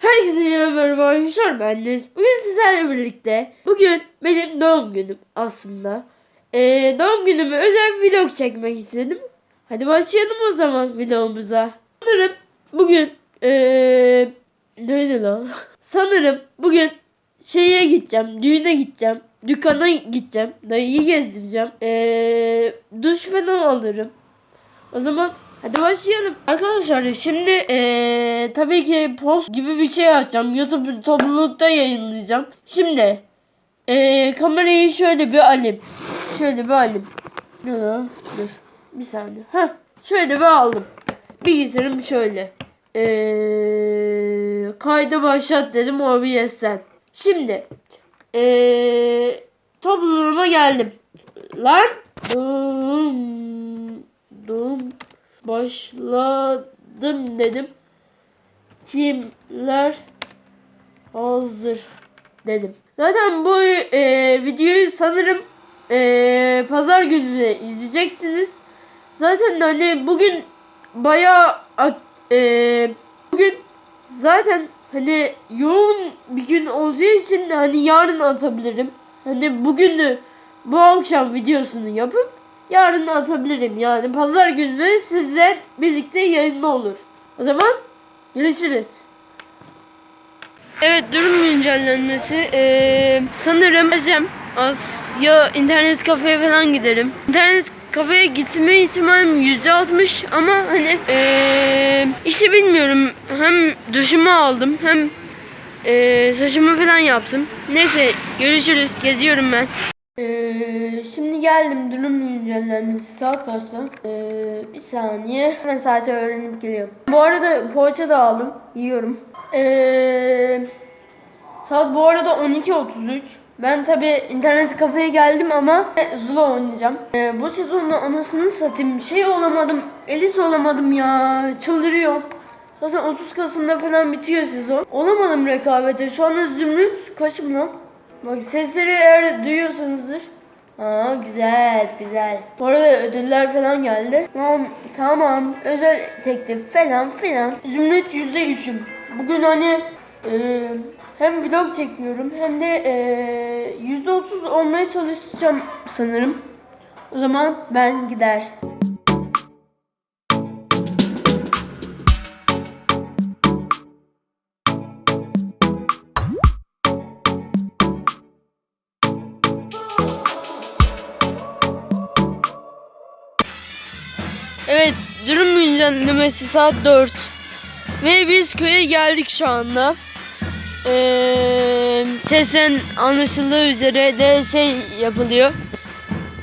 Herkese merhaba arkadaşlar ben Deniz. Bugün sizlerle birlikte bugün benim doğum günüm aslında. Ee, doğum günümü özel bir vlog çekmek istedim. Hadi başlayalım o zaman vlogumuza. Sanırım bugün ee, neydi lan? Sanırım bugün şeye gideceğim, düğüne gideceğim, dükkana gideceğim, dayıyı gezdireceğim, ee, duş falan alırım. O zaman hadi başlayalım. Arkadaşlar şimdi eee tabii ki post gibi bir şey açacağım. YouTube toplulukta yayınlayacağım. Şimdi eee kamerayı şöyle bir alayım. Şöyle bir alayım. Dur dur. Bir saniye. Heh, şöyle bir aldım. Bilgisayarım şöyle. Eee kayda başlat dedim OBS'ten. Şimdi eee topluluğuma geldim. Lan dum dum başladım dedim. Kimler hazır dedim. Zaten bu e, videoyu sanırım e, pazar günü de izleyeceksiniz. Zaten hani bugün bayağı e, bugün zaten hani yoğun bir gün olacağı için hani yarın atabilirim. Hani bugünü bu akşam videosunu yapıp yarın atabilirim. Yani pazar günü sizle birlikte yayında olur. O zaman görüşürüz. Evet durum güncellenmesi. Ee, sanırım Acem az ya internet kafeye falan giderim. İnternet kafeye gitme ihtimalim %60 ama hani ee, işi bilmiyorum. Hem duşumu aldım hem ee, saçımı falan yaptım. Neyse görüşürüz. Geziyorum ben. Geldim durum güncellenmesi saat kaçta? Ee, bir saniye hemen saati öğrenip geliyorum. Bu arada poğaça da aldım yiyorum. Ee, saat bu arada 12.33. Ben tabi internet kafeye geldim ama Zula oynayacağım. Ee, bu sezonda anasını satayım şey olamadım elit olamadım ya çıldırıyorum. Zaten 30 Kasım'da falan bitiyor sezon. Olamadım rekabete. Şu anda Zümrüt kaçım lan? Bak sesleri eğer duyuyorsanızdır. Aa güzel güzel. Bu arada ödüller falan geldi. Tamam tamam. Özel teklif falan filan. Zümrüt yüzde üçüm. Bugün hani e, hem vlog çekiyorum hem de e, yüzde otuz olmaya çalışacağım sanırım. O zaman ben gider. Evet, durum güncellemesi saat 4. Ve biz köye geldik şu anda. Ee, sesten anlaşıldığı üzere de şey yapılıyor.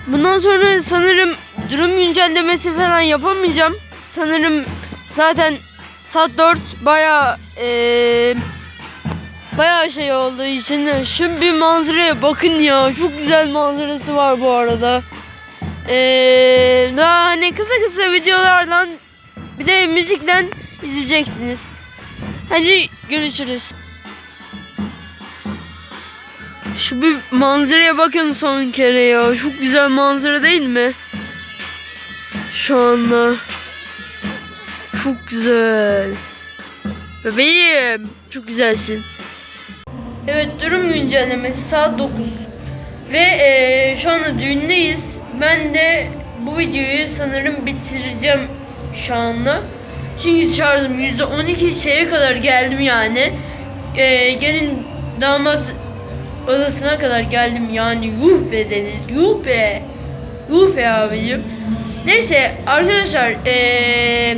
Bundan sonra sanırım durum güncellemesi falan yapamayacağım. Sanırım zaten saat 4 baya ee, baya şey olduğu için şu bir manzaraya bakın ya. Çok güzel manzarası var bu arada. Ee, daha hani kısa kısa videolardan bir de müzikten izleyeceksiniz. Hadi görüşürüz. Şu bir manzaraya bakın son kere ya. Çok güzel manzara değil mi? Şu anda. Çok güzel. Bebeğim. Çok güzelsin. Evet durum güncellemesi saat 9. Ve eee, şu anda düğündeyiz. Ben de bu videoyu sanırım bitireceğim şu anda. Çünkü şarjım %12 şeye kadar geldim yani. Eee, gelin damat odasına kadar geldim yani yuh be Deniz yuh be. Yuh be abicim. Neyse arkadaşlar eee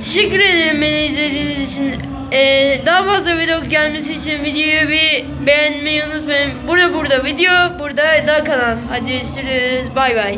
Teşekkür ederim beni izlediğiniz için. Ee, daha fazla video gelmesi için videoyu bir beğenmeyi unutmayın. Burada burada video, burada da kanal. Hadi görüşürüz. Bay bay.